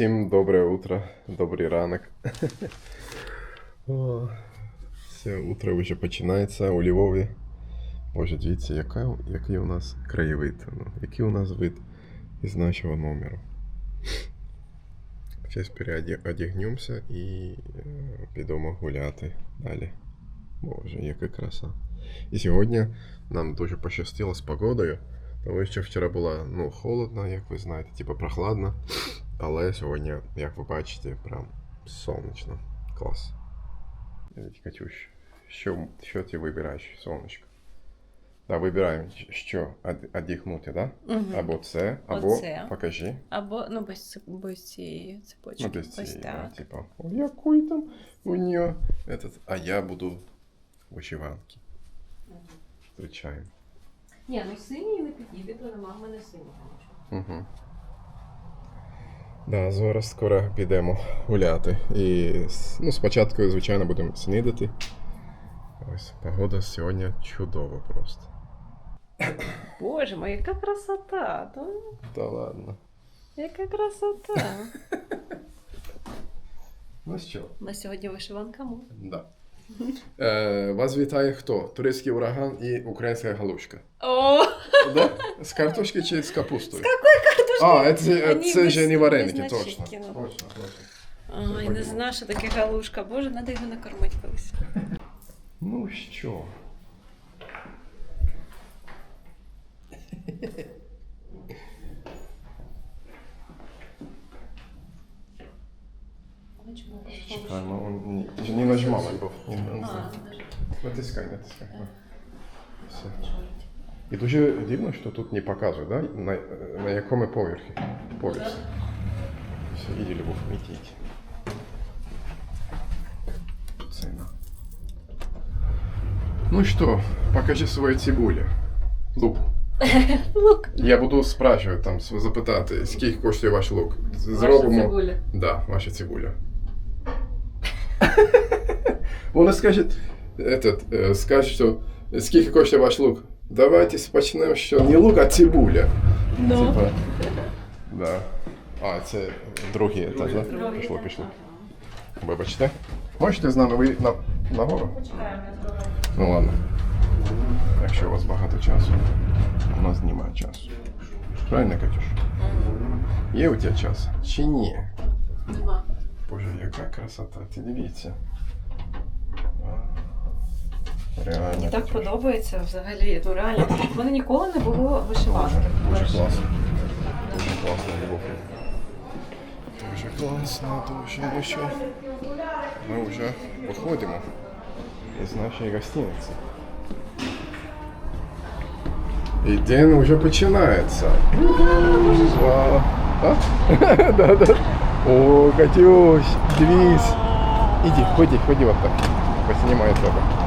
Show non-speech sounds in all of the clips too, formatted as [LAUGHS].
Усім добре утро, добрий ранок. Все, утро вже починається у Львові. Боже, дивіться, яка, який у нас краєвид. Ну, який у нас вид із нашого номеру. Зараз переодягнемося і е, підемо гуляти далі. Боже, яка краса. І сьогодні нам дуже пощастило з погодою. Тому що вчора було ну, холодно, як ви знаєте, типу прохладно. Але сьогодні, як ви бачите, прям сонячно. Клас. Дивіться, Катюш, що, що ти вибираєш, сонечко? Да, вибираємо, що од- одягнути, да? Мгм. Або це, або Оце. покажи. Або ну без, цип- без цієї цепочки. Ну, то есть, Ось да, так. типа, о, який там у нее этот, а я буду вишиванки. Звичайно. Ні, ну синій не підійде, бо нема в мене синього нічого. Угу. Да, зараз скоро підемо гуляти. І ну, спочатку, звичайно, будемо снідати. Ось погода сьогодні чудова просто. Боже мой, яка красота! То... Та ладно. Яка красота! Ну що? На сьогодні вишиванка мод. Да. Е, вас вітає хто? Турецький ураган і українська галушка. О! Да? З картошки чи з капустою? картошки? А, це, Вони це без- же не вареники, без точно. начинки, ну. Точно, точно. Ай, не знаю, що таке галушка. Боже, треба його накормити колись. Ну що? Чекаємо, он не, ти ж не нажимала, не, не. Натискай, натискай. на. Все. І дуже дивно, що тут не показує, да? на, на якому поверхі. Поверсі. Все, іди, Любов, ідіть. Ціна. Ну что, покажи свою цибулю. Лук. [LAUGHS] Лук. Я буду спрашивати там, с- запитати, скільки коштує ваш лук. З- Зробимо. Да, ваша цибуля. [LAUGHS] Вона скаже, этот, е, скаже, що скільки коштує ваш лук. Давайте почнемо, що не лук, а цибуля. Ну. Типа, да. А, це другий етаж, да? Другий Пішло, етаж, пішло. Вибачте. Можете з нами ви на, нагору? Ну ладно. Якщо у вас багато часу, у нас немає часу. Правильно, Катюш? Є у тебе час? Чи ні? Нема. Боже, яка красота, ти дивіться. А, Реально. Мені так подобається взагалі. Ну реально. В мене ніколи не було вишиванки. Дуже класно. Дуже класно, Любов. Дуже класно, дуже. Ну що, ми вже виходимо із нашої гостиниці. І день вже починається. Вау. А? да, да. [LAUGHS] О, Катюш, дивись. Іди, ходи, ходи вот так. Поснімай тебе.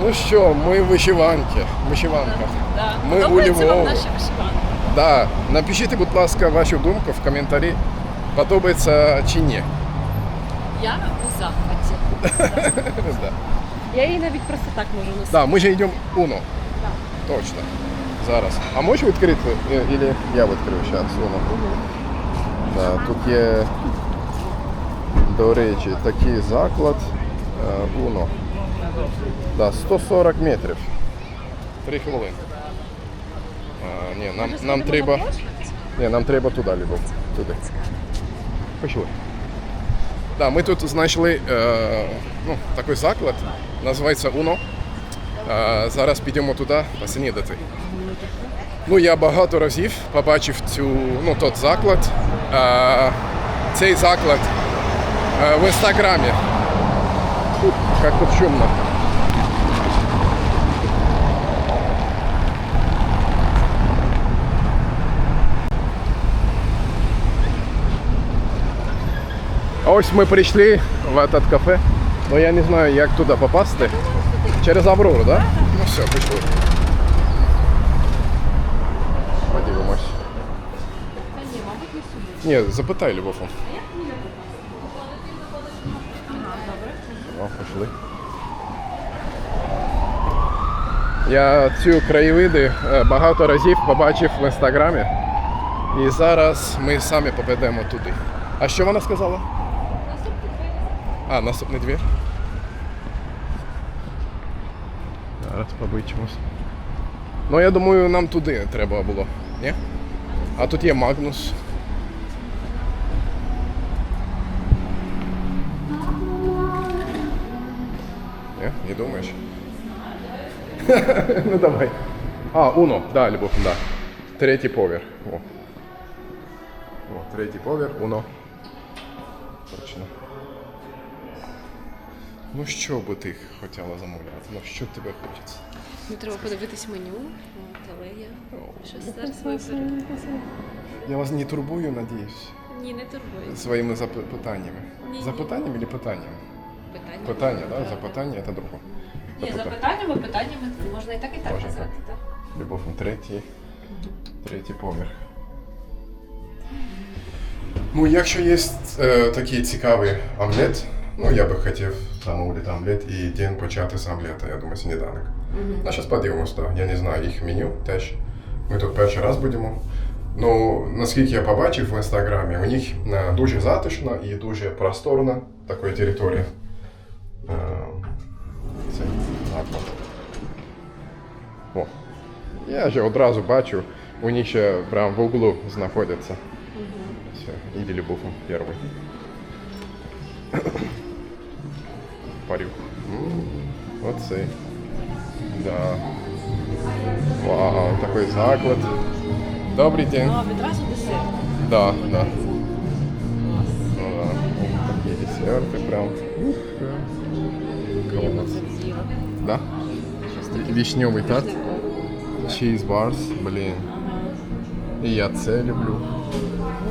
Боже. Ну що, ми в вишиванки. Вишиванках. Да. Ми у Подобається вам Львові. наша вишиванка? Да, напишіть, будь ласка, вашу думку в коментарі, подобається чи ні. Я у захваті. [LAUGHS] да. Я її навіть просто так можу носити. да, ми же йдемо Уно. Точно. Зараз. А можеш відкрити? Е, Ілі я відкрию зараз Уно. Да, тут є, до речі, такий заклад е, Уно. Да, 140 метрів. Три хвилини. А, ні, нам, нам треба. Ні, нам треба туди, Любов. Туди. Пішли. Да, ми тут знайшли е, ну, такий заклад, називається Уно. Е, зараз підемо туди поснідати. Ну, я багато разів побачив цю, ну, тот заклад. Е, цей заклад е, в інстаграмі. Ух, Як тут шумно. А ось ми прийшли в этот кафе. Ну я не знаю, як туди попасти. Через Аврору, так? Да? Ну все, пішли. Подивимось. Та ні, мабуть, не сюди. Ні, запитай Любов. Пішли. Я цю краєвиди е, багато разів побачив в інстаграмі. І зараз ми самі попадемо туди. А що вона сказала? А, наступний двір. Зараз побачимось. Ну, я думаю, нам туди треба було. Ні? А тут є Магнус. Не думаєш? [LAUGHS] ну давай. А, Уно, да, Любов, да. Третій поверх. О. О, третій поверх, Уно. Точно. Ну що би ти хотіла замовляти? Ну що тебе хочеться? Не треба подивитись меню, от, але я щось зараз виберу. Я вас не турбую, надіюсь, Ні, не турбуй. своїми запитаннями. Запитаннями чи питаннями? Питання. Питання, да? Запитання це друге. Ні, запитаннями, питаннями можна і так, і так Може, казати. так. Любов, ну, третій, третій поверх. Ну, якщо є е, такий цікавий омлет, ну я би хотів замовити омлет і день почати з омлета, я думаю, сніданок. Ну, зараз подивимось, так. Я не знаю їх меню теж. Ми тут перший раз будемо. Ну, наскільки я побачив в інстаграмі, у них е, дуже затишно і дуже просторна така територія. О, я же одразу бачу, у них ще прям в углу знаходяться. Все, иди Любовь первый. Парю. М, Оцей. Да. Вау, такой заклад. Добрий день. А, відразу десерт. Да, да. Ну да. Такие десерты прям. Ух, з'їла. Да? Вишневый тарт. Cheese bars, блін. І я це люблю.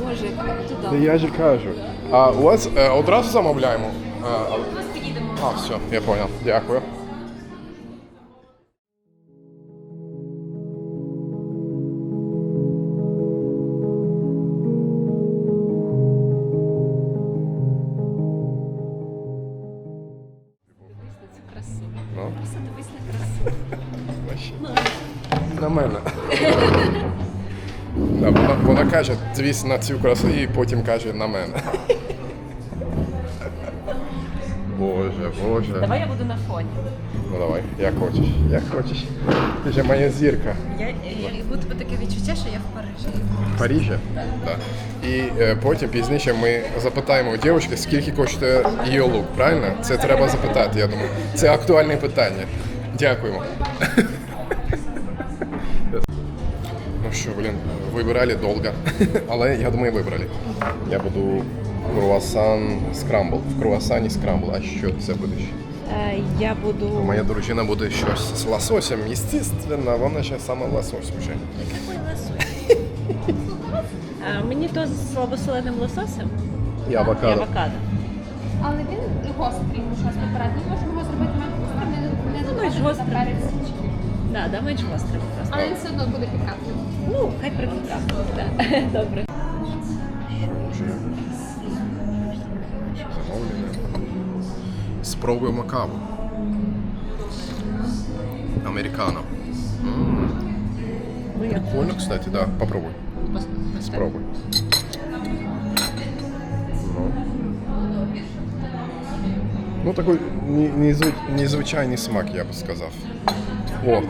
Боже, как туда. туди. я же кажу. А у вас е, одразу замовляємо? А, а- а, все, я понял. Дякую. Звісно, на цю красу і потім каже на мене. Боже, боже. Давай я буду на фоні. Ну давай, як хочеш, як хочеш. Ти же моя зірка. Я, я, я буду таке відчуття, що я в Парижі. В Парижі? Так. І е, потім пізніше ми запитаємо у дівчинки, скільки коштує її лук, правильно? Це треба запитати, я думаю. Це актуальне питання. Дякуємо. Що, блін, вибирали довго, [LAUGHS] але я думаю, вибрали. Я буду круасан скрамбл. В круасані скрамбл. А що це будеш? Е, Я буду... Моя дружина буде щось з лососем, естественно, вона ще саме лосось вже. Який лосось? Мені то з слабосоленим лососем І і авокадо. авокадо. Але він гострий, щось попередньо. Ми можемо його зробити менш гострим, не, менш да, менш гострим просто. Але він все одно буде пікантним. Ну, хай прикута. Да. [LAUGHS] Добре. Що вже? Що замовлення? Спробуємо каву. Американо. М, Ну, я Прикольно, кстати, да. Попробуй. Спробуй. Ну. Ну, такий не- незвич- незвичайний смак, я би сказав. О, е,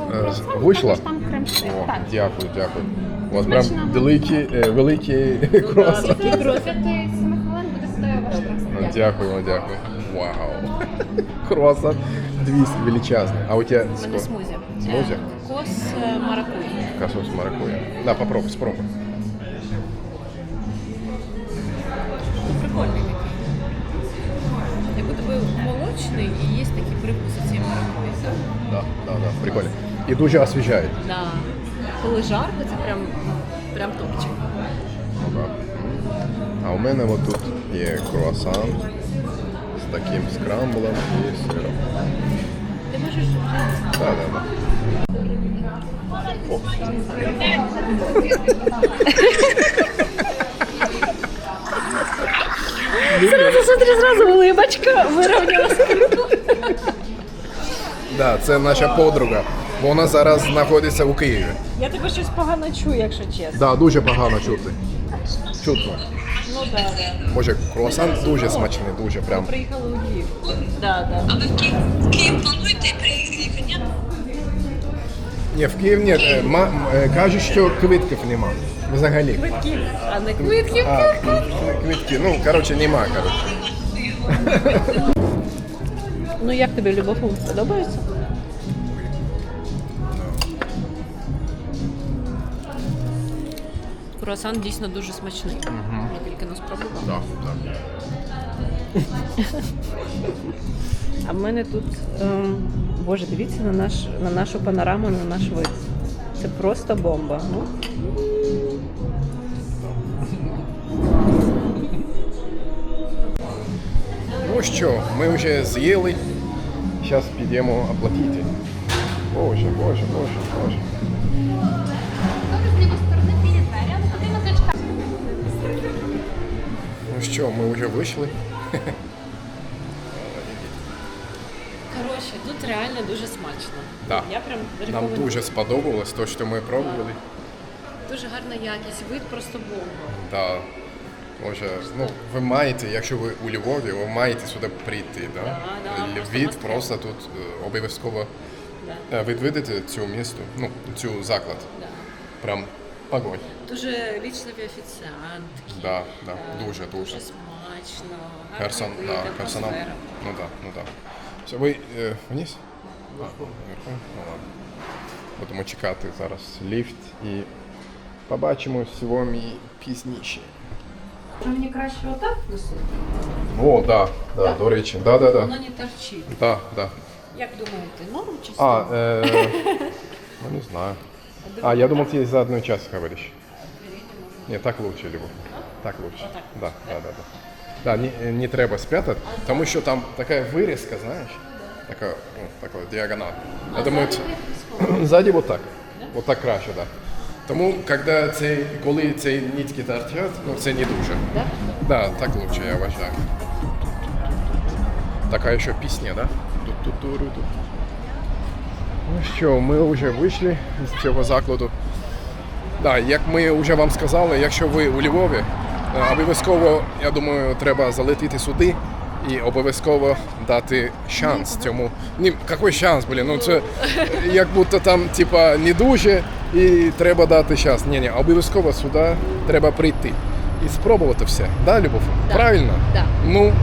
крем-сир. О, Так. дякую, дякую. У вас прям Смачного. великий, е, великий круасан. такий крос. 5-7 хвилин буде стояти ваш Ну. Дякую, дякую. Вау. Круасан 200 величезний. А у тебя У мене сколько? смузі. Смузі? Е, Кос е, маракуйя. Маракуя. Да, попробуй, спробуй. Ну, прикольний такий. Як будто би молочний і є такі привкуси цієї маракуйї. Да, да, да, прикольно. І дуже освіжає. Да. Коли жарко, це прям, прям топчик. Да. А у мене от тут є круасан з таким скрамблом і сиром. Ти можеш вже Да, да. Сразу, смотри, сразу улыбочка вирівняла спинку. Да, це наша подруга. Вона зараз знаходиться у Києві. Я тебе щось погано чую, якщо чесно. Да, дуже погано чути. Чутно. Ну так, да, Боже, круасан дуже смачний, дуже прям. Приїхали у Львів. Да, да. Ні, в Київ ні. Е, ма- е, Кажуть, що квитків нема. Взагалі. Квитків, а не квитків. А, квитки. Ну, коротше, нема, коротше. Ну як тобі Любов подобається? Круасан дійсно дуже смачний. Я тільки не спробувала. Да, да. [LAUGHS] А в мене тут, ем, боже, дивіться на, наш, на нашу панораму, на наш вид. Це просто бомба. Ну, Ну що, ми вже з'їли. Зараз підемо оплатити. Боже, боже, боже, боже. Що, ми вже вийшли. Коротше, тут реально дуже смачно. Да. Я прям Нам рекомендую. дуже сподобалось те, що ми пробували. Дуже гарна якість, вид просто бомба. Да. Може, ну, ви маєте, якщо ви у Львові, ви маєте сюди прийти. Да? Да, да, просто Львів must просто тут е, обов'язково Да. е, відвідати цю місто, ну, цю заклад. Да. Прям огонь. Дуже вічливі офіціантки. Да, да, дуже, дуже. Дуже смачно. Персон, да, персонал. атмосфера. Ну да, ну да. Все, ви е, вниз? А, вверху? Ну ладно. Будемо чекати зараз ліфт і побачимо сьогодні пізніше. мені краще отак носити? О, да, да, до речі, да, да, да. Воно не торчить. Да, да. Як думаєте, норм чи А, э, [LAUGHS] ну не знаю. А, я думал, ты за одной час говоришь. Не, так лучше, Любов. Так лучше. Да, да, да, да. Да, не, не треба спрятати, тому що там така вирізка, знаєш? Така, ну, така діагональ. Я думаю, це- ззаді вот так. Вот так краще, да. Тому, коли цей, коли ці нитки торчать, ну це не дуже. Да? Да, так лучше, я вважаю. Така ще пісня, да? Ту-ту-ту-ру-ту. Ну що, ми вже вийшли з цього закладу. Да, як ми вже вам сказали, якщо ви у Львові, е, обов'язково, я думаю, треба залетіти сюди і обов'язково дати шанс цьому. Ні, який шанс, блін? Ну це як будто там, типа, не дуже і треба дати шанс. Ні, ні, обов'язково сюди треба прийти і спробувати все. Да, Любов? Да. Правильно? Да. Ну,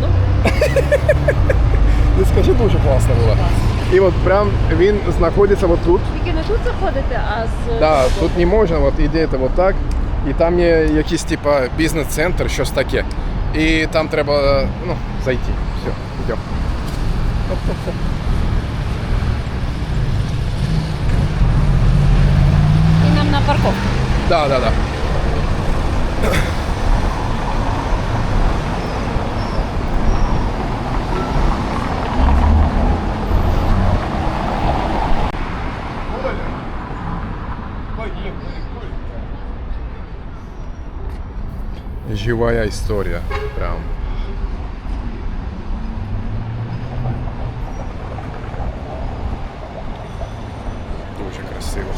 Ну, [LAUGHS] не скажи, дуже класно було. І от прям він знаходиться от тут. Тільки не тут заходите, а з Да, тут не можна, от ідете от так, і там є якийсь типа бізнес-центр, щось таке. І там треба ну, зайти. Все, йдемо. і нам на парковку. Да, да, да. Живая історія. Прям. Дуже красиво.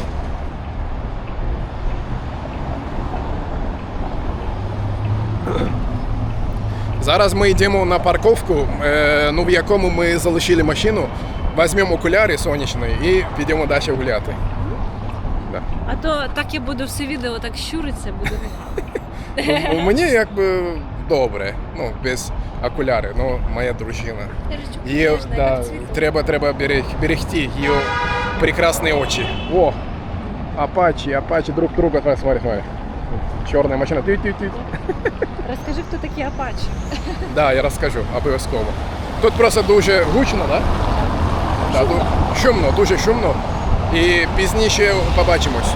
Зараз ми йдемо на парковку, е, ну, в якому ми залишили машину, візьмемо окуляри сонячні і підемо далі гуляти. Да. а то так я буду все відео так щуритися, буду. Ну, у мені якби добре, ну, без окулярів, ну, моя дружина. Її, да, треба, треба берег, берегти її прекрасні очі. О, апачі, апачі друг друга, смотри, смотри. Чорна машина. Тють-тють-тють. Розкажи, хто такі апачі. Да, я розкажу обов'язково. Тут просто дуже гучно, да? Да, ду- шумно, дуже шумно. І пізніше побачимось.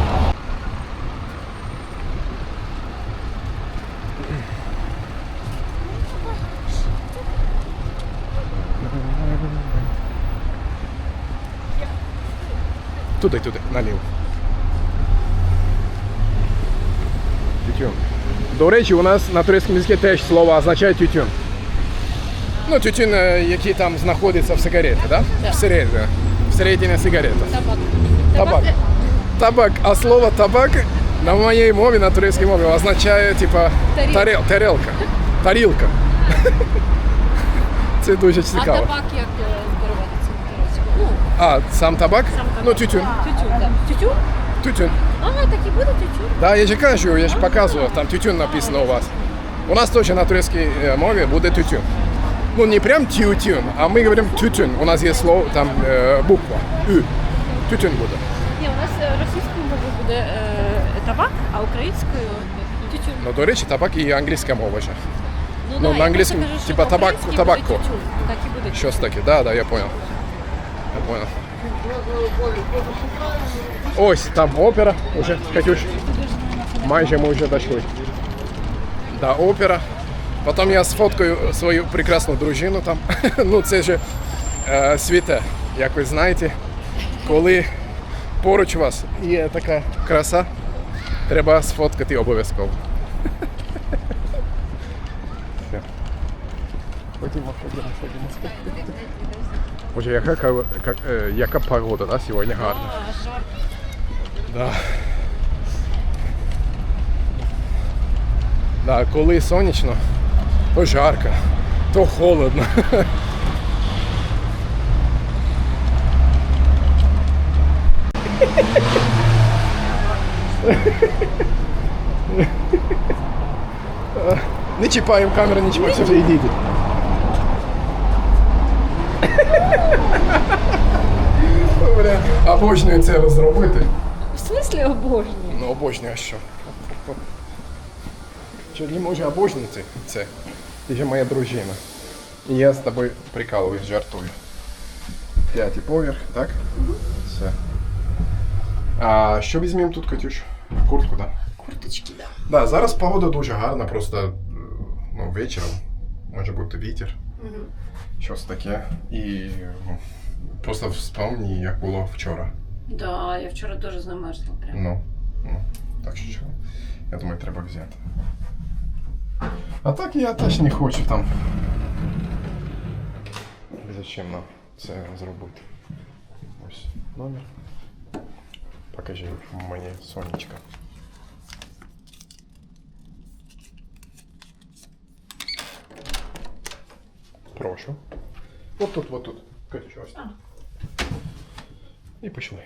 Туди, туди, наліво. Тютюн. До речі, у нас на турецькому язикі теж слово означає тютюн. Ну, тютюн, е, який там знаходиться в сигареті, да? Всередині. в середині сигарета. Табак. Табак. Табак. А слово табак на моїй мові, на турецькій мові, означає типа Тарілка. тарел, тарелка. Тарілка. [LAUGHS] Це дуже А цікаво. табак як А, сам табак? Сам табак. Ну, тютюн. тютюн, так. Тютюн? Тютюн. А, так і буде тютюн. Да, я же кажу, я ж показував, там тютюн написано у вас. У нас теж на турецькій е, мові буде тютюн. Ну, не прям тютюн, а ми говоримо тютюн. У нас є слово, там е, буква. Ü. Тютюн буде. Ні, у нас е, російською мовою буде е, табак, а українською тютюн. Ну, до речі, табак і англійська мова ще. ну, да, на я англійському, просто кажу, що типа, табак- по-українськи табако. буде тютюн. Так і буде. Щось таке, да, да, я понял. Понял. Ось там опера уже, Катюш. Майже ми вже дійшли. Да, опера. Потім я сфоткаю свою прекрасну дружину там. [LAUGHS] ну це ж е, світе, як ви знаєте. Коли поруч вас є така краса, треба сфоткати обов'язково. Ходімо, ходімо, ходімо. Боже, яка, ка- как, е, яка погода, да, сьогодні гарна. Да. Да, коли сонячно, то жарко, то холодно. Не чіпаємо камеру, чіпаємо, все вже йдіть. Бля, обожнюю це зробити. В смислі обожнюю? Ну, обожнюю, а що? Що не можу обожнити це. Ти же моя дружина. І я з тобою прикалуюсь, жартую. П'ятий поверх, так? Все. А що візьмемо тут, Катюш? Куртку, так? Курточки, так. Да, зараз погода дуже гарна, просто ну, вечором може бути вітер. Щось таке. І ну, просто вспомні, як було вчора. Да, я вчора дуже замерзла прям. Ну, ну, так що я думаю, треба взяти. А так я теж не хочу там. Зачем нам це зробити? Ось номер. Покажи мені сонечко. Прошу. Вот тут, вот тут. Катюша, ось тут. І пішли.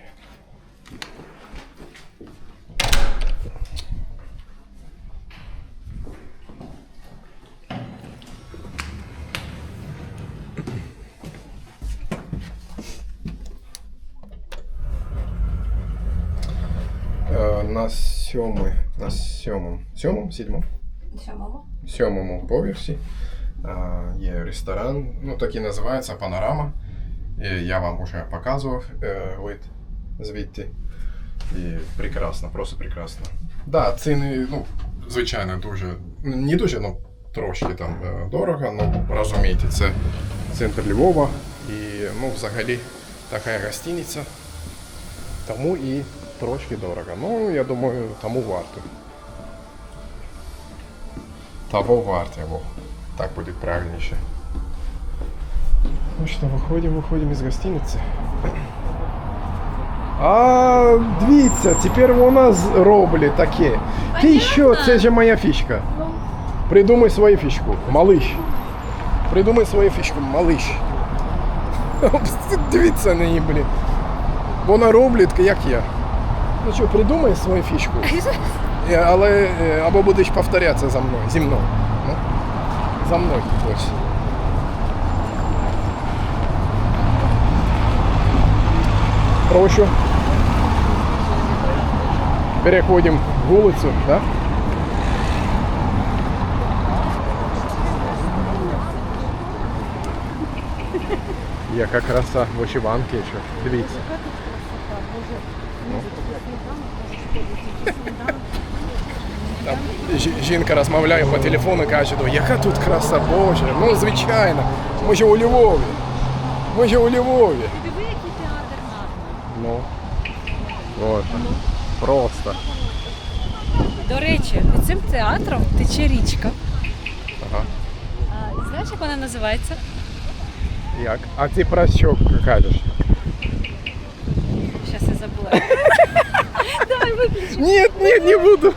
Е, На сьомий, на сьомому, сьомому, сідьмому? Сьомого? сьомому поверсі е, Є ресторан, ну такий називається Панорама. І я вам вже показував е, вид звідти. І прекрасно, просто прекрасно. Да, ціни, ну, звичайно, дуже. Не дуже, ну трошки там е, дорого, ну розумієте, це центр Львова. І ну, взагалі така гостиниця. Тому і трошки дорого. Ну, я думаю, тому варто. Того варто. Так будет правильніше. Ну що, виходимо, виходимо із гостиниці. А, дивіться, тепер у нас роблять таке. Ти що, це же моя фішка. Придумай свою фішку, малиш. Придумай свою фішку, малиш. [LAUGHS] Дивіться на неї, блін. Вона роблять, як я. Ну що, придумай свою фішку. [LAUGHS] Е, Але е, або будеш повторятися за мною, зі мною. Ну, за мною ось. Прошу. Переходимо вулицю, да? Яка краса вишиванки ще. Дивіться. Там жінка розмовляє по телефону і каже, ну яка тут краса Боже. Ну, звичайно, ми ж у Львові. Ми ж у Львові. Диви, який театр гарний. Ну. От. Просто. До речі, під цим театром тече річка. Ага. А, знаєш, як вона називається? Як? А ти про що кажеш? Давай. Давай. Нет, нет, не буду.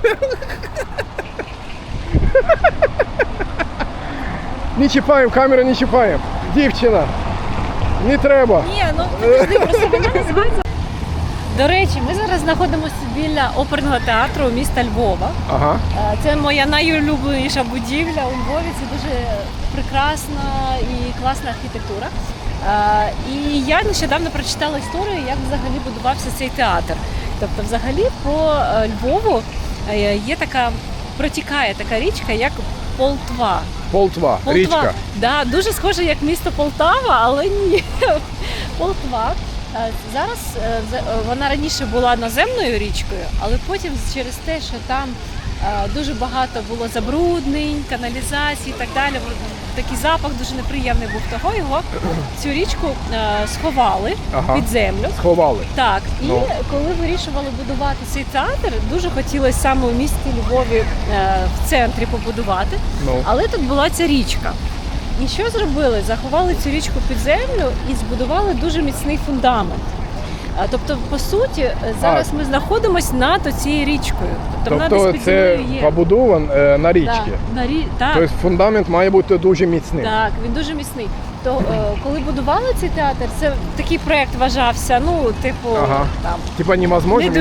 Не чіпаємо, камеру не чіпаємо. Дівчина. Не треба. Ні, ну подожди, просто вона називається. До речі, ми зараз знаходимося біля оперного театру міста Львова. Ага. Е, Це моя найулюбленіша будівля у Львові. Це дуже прекрасна і класна архітектура. Е, І я нещодавно прочитала історію, як взагалі будувався цей театр. Тобто, взагалі, по е, Львову е, є така протікає така річка, як Полтва. Полтва, Полтва. річка. Да, дуже схоже як місто Полтава, але ні. [LAUGHS] Полтва. Зараз за- вона раніше була наземною річкою, але потім через те, що там дуже багато було забруднень, каналізації і так далі. Такий запах дуже неприємний був того. Його цю річку е, сховали Ага. під землю. Сховали. Так, і Ну. коли вирішували будувати цей театр, дуже хотілося саме у місті Львові е, в центрі побудувати. Ну. Але тут була ця річка. І що зробили? Заховали цю річку під землю і збудували дуже міцний фундамент. А, Тобто, по суті, е, зараз ми знаходимося над цією річкою. Тобто, Тобто це є. побудован е, на річці. Да, на рі... так, Тобто фундамент має бути дуже міцним. так, він дуже міцний. То е, коли будували цей театр, це такий проект вважався, ну, типу, Ага. там Типа не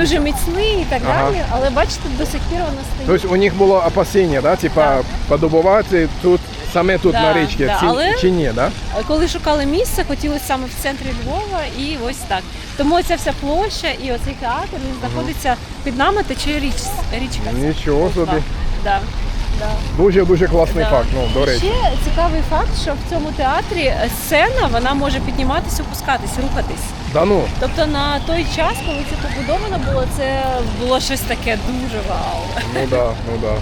дуже міцний і так Ага. далі. Але бачите, до сих пір воно стоїть. Тобто у них було опасіння, да? Типа Так. побудувати тут саме тут Да, на річці, да, чи, але- чи ні, да? Коли шукали місце, хотілося саме в центрі Львова, і ось так. Тому ця вся площа і оцей театр він знаходиться під нами, тече річ, річка. Нічого собі. Да, да. Дуже дуже класний Да. факт. Ну до речі. Ще цікавий факт, що в цьому театрі сцена вона може підніматися, опускатись, рухатись. Да ну. Тобто на той час, коли це побудовано було, це було щось таке дуже вау. Ну да, ну да.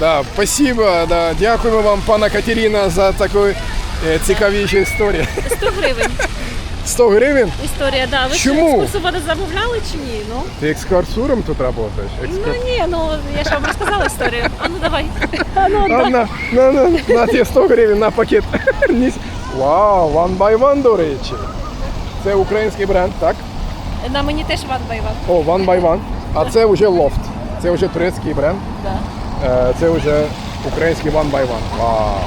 Да, спасибо, да. Дякуємо вам, пана Катерина, за таку е, цікавішу історію. 100 гривень 100 гривень? історія, да. Ви Чому? ж екскурсоводи замовляли чи ні? Ну? Ти екскурсором тут працюєш? Ну ні, ну я ж вам розказала історію. А ну давай. А ну, да. на, на, на, на ті 100 гривень на пакет. Ніс. Вау, one by one, до речі. Це український бренд, так? На мені теж ван by one. О, one by one. А це вже лофт. Це вже турецький бренд. Да. Е, Це вже український one by one. Вау.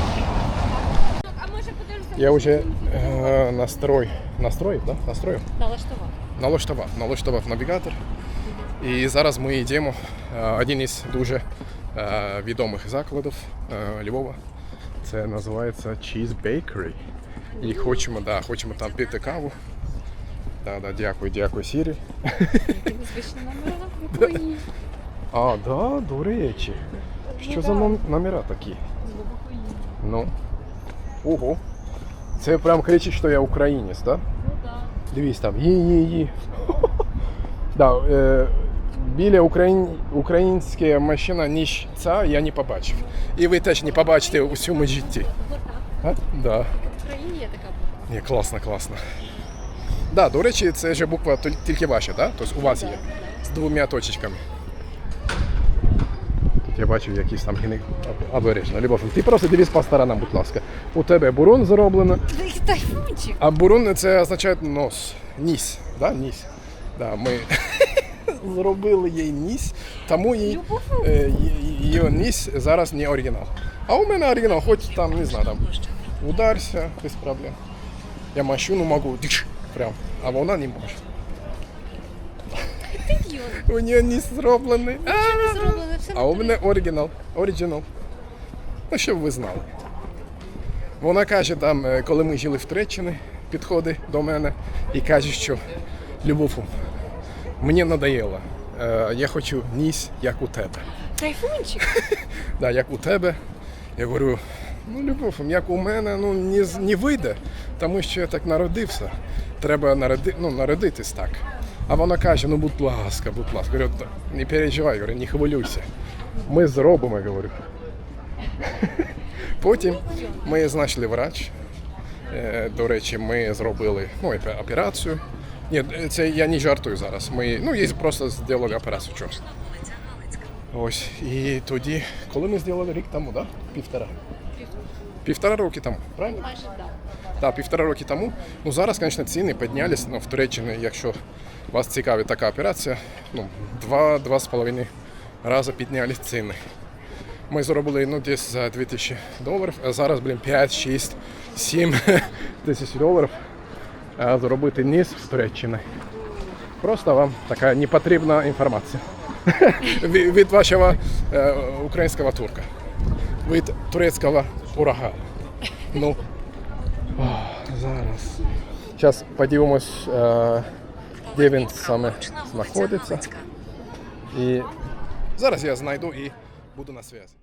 А може подивимося? Я вже е, настрой. Настроїв, да? Настроїв? Налаштував. Налаштував, налаштував навігатор. І зараз ми йдемо е, один із дуже е, відомих закладів е, Львова. Це називається Cheese Bakery. І хочемо, да, хочемо там піти каву. Да, да, дякую, дякую, Сірі. Незвичні [LAUGHS] номера. А, да, до речі. Що за nom- номера такі? Ну. Ого. Це прям кричить, що я українець, так? Ну так. Дивись там, її-її. [LAUGHS] да, е, біля Україн... українська машина, ніж ця, я не побачив. І ви теж не побачите у всьому житті. А? Да. В Україні є така буква. Ні, класно, класно. Да, до речі, це ж буква тільки ваша, да? Тобто у вас є. З двома точечками. Я бачив якісь там гіни. Обережно. Любов, ти просто дивись по сторонам, будь ласка. У тебе бурон зроблено. А бурун це означає нос. Ніс. Да? Ніс. Да, ми [LAUGHS] зробили їй ніс, тому їй, е, її ніс зараз не оригінал. А у мене оригінал, хоч там, не знаю, там ударся без проблем. Я машину можу прям, а вона не може. У неї ніс зроблений. А, Зробили все. а у мене оригінал. Оригінал. Ну, щоб ви знали. Вона каже, там, е, коли ми жили в Туреччині, підходить до мене і каже, що Любов, мені надоело. Е, Я хочу ніс, як у тебе. Тайфунчик. [LAUGHS] Да, як у тебе. Я говорю, ну, Любов, як у мене, ну не, не вийде, тому що я так народився. Треба народи, ну, народитись так. А вона каже, ну будь ласка, будь ласка. Говорю, не переживай, говорю, не хвилюйся. Ми зробимо, говорю. [LAUGHS] Потім ми знайшли врач. Е, До речі, ми зробили ну, операцію. Ні, це я не жартую зараз. Ми ну, їй просто зробили операцію. Чого? Ось. І тоді, коли ми зробили рік тому, да? Півтора. Півтора роки тому, правильно? Майже так. Так, півтора роки тому. Ну зараз, звісно, ціни піднялись ну, в Туреччині, якщо вас цікавить така операція, ну, два-два з половиною рази підняли ціни. Ми заробили ну, десь за 2000 доларів, а зараз, блін, 5, 6, 7 тисяч доларів зробити низ з Туреччини. Просто вам така непотрібна інформація. [LAUGHS] Від від вашого е, українського турка. Від турецького урага. Ну, о, зараз. Зараз подивимось, е, де він саме знаходиться. І зараз я знайду і буду на зв'язку.